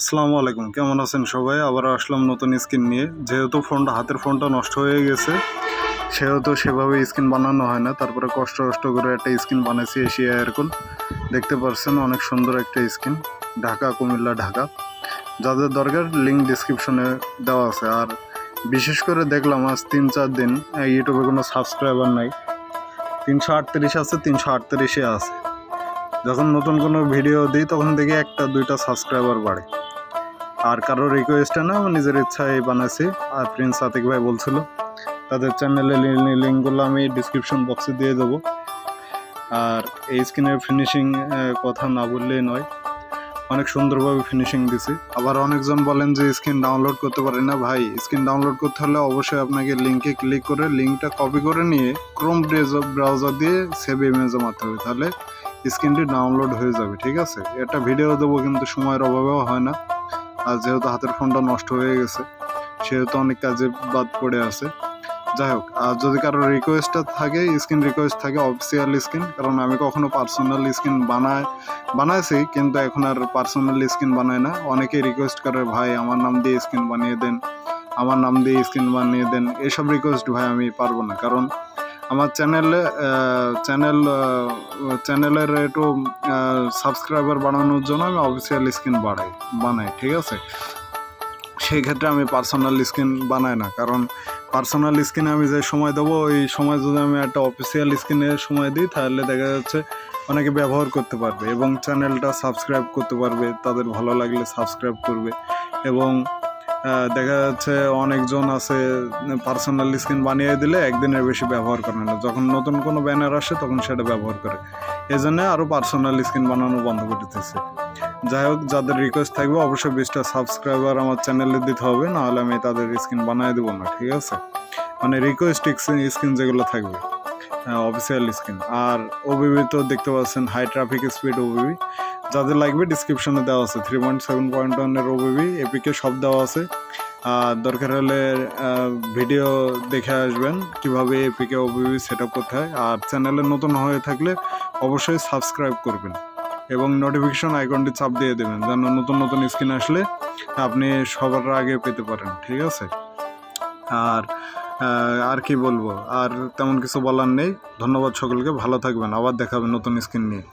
আসসালামু আলাইকুম, কেমন আছেন সবাই? আবার আসলাম নতুন স্ক্রিন নিয়ে। যেহেতু ফোনটা, হাতের ফোনটা নষ্ট হয়ে গেছে, সেহেতু সেভাবে স্ক্রিন বানানো হয় না। তারপরে কষ্ট কষ্ট করে একটা স্ক্রিন বানাইছি এশিয়া এরকম দেখতে পাচ্ছেন অনেক সুন্দর একটা স্ক্রিন ঢাকা, কুমিল্লা, ঢাকা। যাদের দরকার লিঙ্ক ডিসক্রিপশনে দেওয়া আছে। আর বিশেষ করে দেখলাম, আজ তিন চার দিন ইউটিউবে কোনো সাবস্ক্রাইবার নাই। তিনশো আটত্রিশ আছে, তিনশো আটত্রিশে আছে। যখন নতুন কোনো ভিডিও দিই, তখন দেখি একটা, দুইটা সাবস্ক্রাইবার বাড়ে। আর কারোর রিকোয়েস্টে না নিজের ইচ্ছায় বানাইছি। আর প্রিন্স আতিক ভাই বলছিল, তাদের চ্যানেলে লিঙ্কগুলো আমি ডিসক্রিপশন বক্সে দিয়ে দেবো। আর এই স্ক্রিনের ফিনিশিং কথা না বললেই নয়। অনেক সুন্দরভাবে ফিনিশিং দিছি। আবার অনেকজন বলেন যে স্ক্রিন ডাউনলোড করতে পারি না ভাই। স্ক্রিন ডাউনলোড করতে হলে অবশ্যই আপনাকে লিঙ্কে ক্লিক করে লিঙ্কটা কপি করে নিয়ে ক্রোম ব্রাউজার দিয়ে সেভ ইমেজে মারতে হবে। তাহলে স্ক্রিনটি ডাউনলোড হয়ে যাবে, ঠিক আছে? এটা ভিডিও দেবো কিন্তু সময়ের অভাবেও হয় না। আর যেহেতু হাতের ফোনটা নষ্ট হয়ে গেছে, সেহেতু অনেক কাজে বাদ পড়ে আছে। যাই হোক, আর যদি কারও রিকোয়েস্টটা থাকে স্ক্রিন রিকোয়েস্ট থাকে অফিসিয়াল স্ক্রিন কারণ আমি কখনো পার্সোনাল স্ক্রিন বানায়, বানাইছি, কিন্তু এখন আর পার্সোনাল স্ক্রিন বানায় না। অনেকেই রিকোয়েস্ট করে, ভাই, আমার নাম দিয়ে স্ক্রিন বানিয়ে দেন, আমার নাম দিয়ে স্ক্রিন বানিয়ে দেন। এসব রিকোয়েস্ট ভাই আমি পারব না, কারণ আমার চ্যানেলে চ্যানেল চ্যানেলের একটু সাবস্ক্রাইবার বাড়ানোর জন্য আমি অফিসিয়াল স্ক্রিন বাড়াই, বানাই, ঠিক আছে? সেই ক্ষেত্রে আমি পার্সোনাল স্ক্রিন বানাই না, কারণ পার্সোনাল স্ক্রিনে আমি যে সময় দেবো, ওই সময় যদি আমি একটা অফিসিয়াল স্ক্রিনে সময় দিই, তাহলে দেখা যাচ্ছে অনেকে ব্যবহার করতে পারবে এবং চ্যানেলটা সাবস্ক্রাইব করতে পারবে, তাদের ভালো লাগলে সাবস্ক্রাইব করবে এবং দেখা যাচ্ছে অনেকজন আছে পার্সোনাল স্ক্রিন বানিয়ে দিলে একদিনের বেশি ব্যবহার করে না। যখন নতুন কোনো ব্যানার আসে, তখন সেটা ব্যবহার করে। এই জন্য আরও পার্সোনাল স্ক্রিন বানানো বন্ধ করে দিতেছে। যাই হোক, যাদের রিকোয়েস্ট থাকবে, অবশ্যই বিশটা সাবস্ক্রাইবার আমার চ্যানেলে দিতে হবে, নাহলে আমি তাদের স্ক্রিন বানিয়ে দেবো না, ঠিক আছে? মানে রিকোয়েস্ট স্ক্রিন যেগুলো থাকবে অফিসিয়াল স্ক্রিন আর ওবিবি তো দেখতে পাচ্ছেন হাই ট্রাফিক স্পিড ওবিবি যাদের লাগবে ডিসক্রিপশনে দেওয়া আছে। থ্রি পয়েন্ট সেভেন পয়েন্ট ওয়ানের ওবিবি এপিকে সব দেওয়া আছে। আর দরকার হলে ভিডিও দেখে আসবেন কীভাবে এপিকে ওবিবি সেট আপ করতে হয়। আর চ্যানেলে নতুন হয়ে থাকলে অবশ্যই সাবস্ক্রাইব করবেন এবং নোটিফিকেশন আইকনটি চাপ দিয়ে দেবেন, যেন নতুন নতুন স্ক্রিন আসলে আপনি সবার আগে পেতে পারেন, ঠিক আছে? আর আর কি বলব? আর তেমন কিছু বলার নেই। ধন্যবাদ সকলকে, ভালো থাকবেন। আবার দেখাবেন নতুন স্ক্রিন নিয়ে।